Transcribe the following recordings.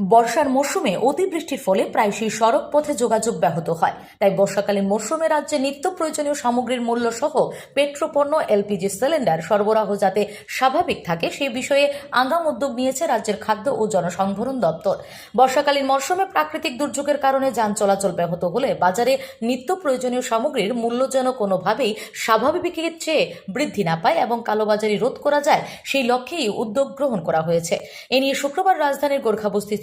বর্ষার মরশুমে অতিবৃষ্টির ফলে প্রায়শই সড়ক পথে যোগাযোগ ব্যাহত হয়। তাই বর্ষাকালীন মরশুমে রাজ্যে নিত্য প্রয়োজনীয় সামগ্রীর মূল্য সহ পেট্রোপণ্য, এলপিজি সিলিন্ডার সরবরাহ যাতে স্বাভাবিক থাকে সেই বিষয়ে আগাম উদ্যোগ নিয়েছে রাজ্যের খাদ্য ও জনসংভরণ দপ্তর। বর্ষাকালীন মরশুমে প্রাকৃতিক দুর্যোগের কারণে যান চলাচল ব্যাহত হলে বাজারে নিত্য প্রয়োজনীয় সামগ্রীর মূল্য যেন কোনোভাবেই স্বাভাবিকের চেয়ে বৃদ্ধি না পায় এবং কালোবাজারি রোধ করা যায় সেই লক্ষ্যেই উদ্যোগ গ্রহণ করা হয়েছে। এ নিয়ে শুক্রবার রাজধানীর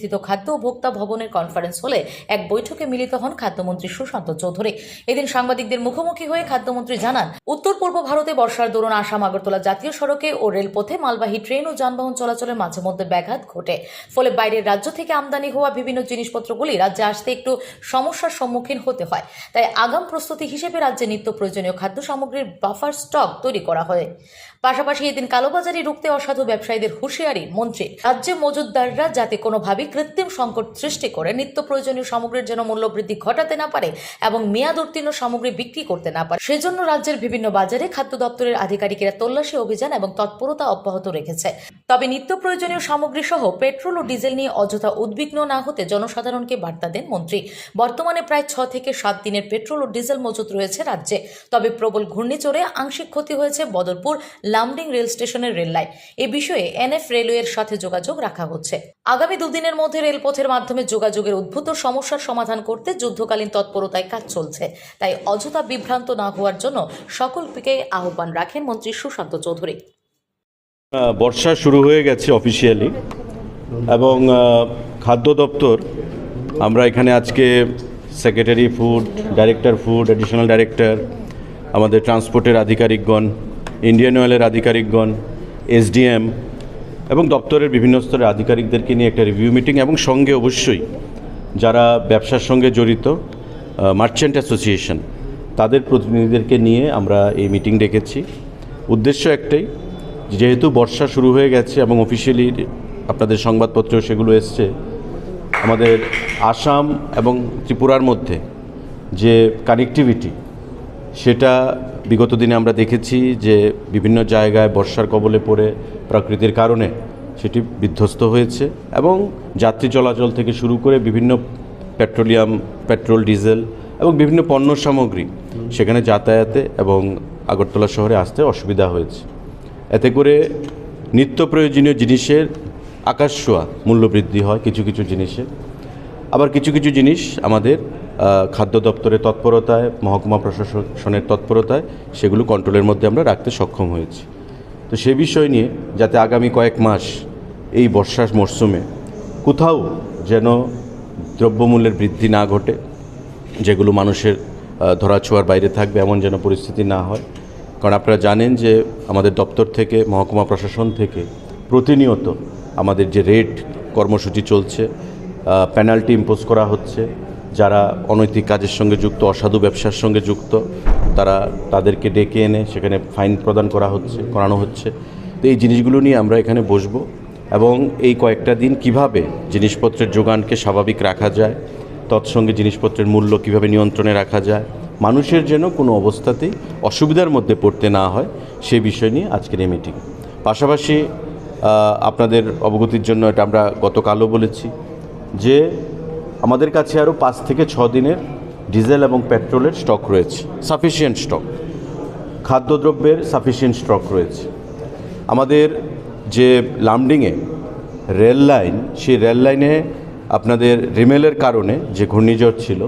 গোর্খাবস্তিস্থিত খাদ্য ও ভোক্তা ভবনের কনফারেন্স হলে এক বৈঠকে মিলিত হন খাদ্যমন্ত্রী সুশান্ত চৌধুরী। এদিন সাংবাদিকদের মুখোমুখি হয়ে খাদ্যমন্ত্রী জানান, উত্তর পূর্ব ভারতে বর্ষার দরুন আসাম, আগরতলা জাতীয় সড়কে ও রেলপথে মালবাহী ট্রেন ও যানবাহন চলাচলের মাঝে মধ্যে ব্যাঘাত ঘটে। ফলে বাইরের রাজ্য থেকে আমদানি হওয়া বিভিন্ন জিনিসপত্রগুলি রাজ্যে আসতে একটু সমস্যার সম্মুখীন হতে হয়। তাই আগাম প্রস্তুতি হিসেবে রাজ্যে নিত্য প্রয়োজনীয় খাদ্য সামগ্রীর বাফার স্টক তৈরি করা হয়। পাশাপাশি এদিন কালোবাজারি রুখতে অসাধু ব্যবসায়ীদের হুঁশিয়ারি মন্ত্রী। রাজ্যে মজুদদাররা যাতে কোনোভাবেই কৃত্রিম সংকট সৃষ্টি করে, নিত্য প্রয়োজনীয় সামগ্রীর যেন মূল্য বৃদ্ধি ঘটাতে না পারে এবং মেয়াদ উত্তীর্ণ সামগ্রী বিক্রি করতে না পারে। সেজন্য রাজ্যের বিভিন্ন বাজারে খাদ্য দপ্তরের আধিকারিকেরা তল্লাশি অভিযান এবং তৎপরতা অব্যাহত রেখেছে। তবে নিত্য প্রয়োজনীয় সামগ্রী সহ পেট্রোল ও ডিজেল নিয়ে অযথা উদ্বিগ্ন না হতে জনসাধারণকে বার্তা দেন মন্ত্রী। বর্তমানে প্রায় ছ থেকে সাত দিনের পেট্রোল ও ডিজেল মজুত রয়েছে রাজ্যে। তবে প্রবল ঘূর্ণিচড়ে আংশিক ক্ষতি হয়েছে বদরপুর লামডিং রেল স্টেশনের রেল লাইন। এ বিষয়ে এনএফ রেলওয়ের সাথে যোগাযোগ রাখা হচ্ছে। আগামী দুদিনের মধ্যে রেলপথের মাধ্যমে যোগাযোগের উদ্ভূত সমস্যার সমাধান করতে যুদ্ধকালীন তৎপরতায় কাজ চলছে। তাই অযথা বিভ্রান্ত না হওয়ার জন্য সকলকে আহ্বান রাখেন মন্ত্রী সুশান্ত চৌধুরী। বর্ষা শুরু হয়ে গেছে অফিসিয়ালি এবং খাদ্য দপ্তর, আমরা এখানে আজকে secretary food director food additional director আমাদের ট্রান্সপোর্টের আধিকারিকগণ ইন্ডিয়ান অয়েলের আধিকারিকগণ এসডিএম এবং দপ্তরের বিভিন্ন স্তরের আধিকারিকদেরকে নিয়ে একটা রিভিউ মিটিং এবং সঙ্গে অবশ্যই যারা ব্যবসার সঙ্গে জড়িত মার্চেন্ট অ্যাসোসিয়েশন তাদের প্রতিনিধিদেরকে নিয়ে আমরা এই মিটিং ডেকেছি। উদ্দেশ্য একটাই, যেহেতু বর্ষা শুরু হয়ে গেছে এবং অফিসিয়ালি আপনাদের সংবাদপত্রেও সেগুলো এসছে, আমাদের আসাম এবং ত্রিপুরার মধ্যে যে কানেক্টিভিটি সেটা বিগত দিনে আমরা দেখেছি যে বিভিন্ন জায়গায় বর্ষার কবলে পড়ে প্রকৃতির কারণে সেটি বিধ্বস্ত হয়েছে এবং যাত্রী চলাচল থেকে শুরু করে বিভিন্ন পেট্রোলিয়াম, পেট্রোল, ডিজেল এবং বিভিন্ন পণ্য সামগ্রী সেখানে যাতায়াতে এবং আগরতলা শহরে আসতে অসুবিধা হয়েছে। এতে করে নিত্য প্রয়োজনীয় জিনিসের আকাশছোঁয়া মূল্যবৃদ্ধি হয় কিছু কিছু জিনিসে। আবার কিছু কিছু জিনিস আমাদের খাদ্য দপ্তরের তৎপরতায়, মহকুমা প্রশাসনের তৎপরতায় সেগুলো কন্ট্রোলের মধ্যে আমরা রাখতে সক্ষম হয়েছি। তো সে বিষয় নিয়ে যাতে আগামী কয়েক মাস এই বর্ষার মরশুমে কোথাও যেন দ্রব্যমূল্যের বৃদ্ধি না ঘটে, যেগুলো মানুষের ধরাছোঁয়ার বাইরে থাকবে এমন যেন পরিস্থিতি না হয়। কারণ আপনারা জানেন যে আমাদের দপ্তর থেকে, মহকুমা প্রশাসন থেকে প্রতিনিয়ত আমাদের যে রেট কর্মসূচি চলছে পেনাল্টি ইম্পোজ করা হচ্ছে যারা অনৈতিক কাজের সঙ্গে যুক্ত, অসাধু ব্যবসার সঙ্গে যুক্ত, তারা তাদেরকে ডেকে এনে সেখানে ফাইন প্রদান করা হচ্ছে, করানো হচ্ছে। তো এই জিনিসগুলো নিয়ে আমরা এখানে বসবো এবং এই কয়েকটা দিন কীভাবে জিনিসপত্রের যোগানকে স্বাভাবিক রাখা যায়, তৎসঙ্গে জিনিসপত্রের মূল্য কীভাবে নিয়ন্ত্রণে রাখা যায়, মানুষের যেন কোনো অবস্থাতেই অসুবিধার মধ্যে পড়তে না হয় সেই বিষয় নিয়ে আজকের এই মিটিং পাশাপাশি আপনাদের অবগতির জন্য এটা আমরা গতকালও বলেছি যে আমাদের কাছে আরও পাঁচ থেকে ছ দিনের ডিজেল এবং পেট্রোলের স্টক রয়েছে। সাফিসিয়েন্ট স্টক খাদ্যদ্রব্যের সাফিসিয়েন্ট স্টক রয়েছে। আমাদের যে লামডিংয়ে রেল লাইন সেই রেল লাইনে আপনাদের রিমেলের কারণে যে ঘূর্ণিঝড় ছিল,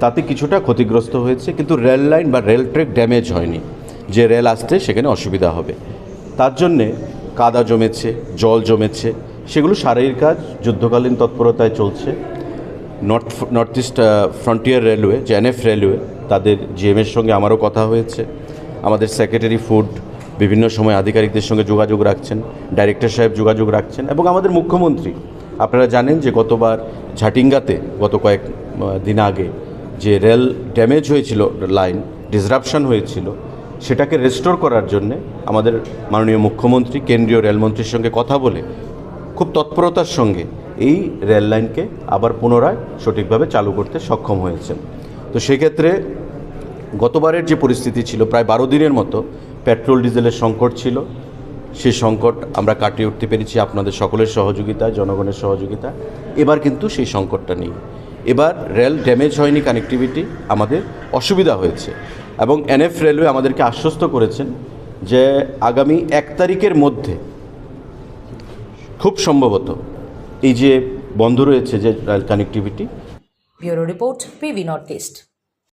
তাতে কিছুটা ক্ষতিগ্রস্ত হয়েছে, কিন্তু রেল লাইন বা রেল ট্রেক ড্যামেজ হয়নি। যে রেল আসতে সেখানে অসুবিধা হবে। তার জন্যে কাদা জমেছে, জল জমেছে, সেগুলো সারাইয়ের কাজ, যুদ্ধকালীন তৎপরতায় চলছে। North north east frontier railway যে এনএফ রেলওয়ে তাদের জিএমের সঙ্গে আমারও কথা হয়েছে। আমাদের সেক্রেটারি ফুড বিভিন্ন সময় আধিকারিকদের সঙ্গে যোগাযোগ রাখছেন ডাইরেক্টর সাহেব যোগাযোগ রাখছেন এবং আমাদের মুখ্যমন্ত্রী। আপনারা জানেন যে গতবার ঝাটিঙ্গাতে গত কয়েক দিন আগে যে রেল ড্যামেজ হয়েছিল, লাইন ডিসরাপশন হয়েছিল, সেটাকে রেস্টোর করার জন্যে আমাদের মাননীয় মুখ্যমন্ত্রী, কেন্দ্রীয় রেলমন্ত্রীর সঙ্গে কথা বলে খুব তৎপরতার সঙ্গে এই রেল লাইনকে আবার পুনরায় সঠিকভাবে চালু করতে সক্ষম হয়েছেন। তো সেক্ষেত্রে গতবারের যে পরিস্থিতি ছিল, প্রায় বারো দিনের মতো পেট্রোল, ডিজেলের সংকট ছিল। সেই সংকট আমরা কাটিয়ে উঠতে পেরেছি আপনাদের সকলের সহযোগিতায়, জনগণের সহযোগিতা এবার কিন্তু সেই সংকটটা নেই। এবার রেল ড্যামেজ হয়নি, কানেক্টিভিটি আমাদের অসুবিধা হয়েছে এবং এনএফ রেলওয়ে আমাদেরকে আশ্বস্ত করেছেন যে আগামী এক তারিখের মধ্যে খুব সম্ভবত এই যে বন্ধ রয়েছে যে rail connectivity bureau report PV north east.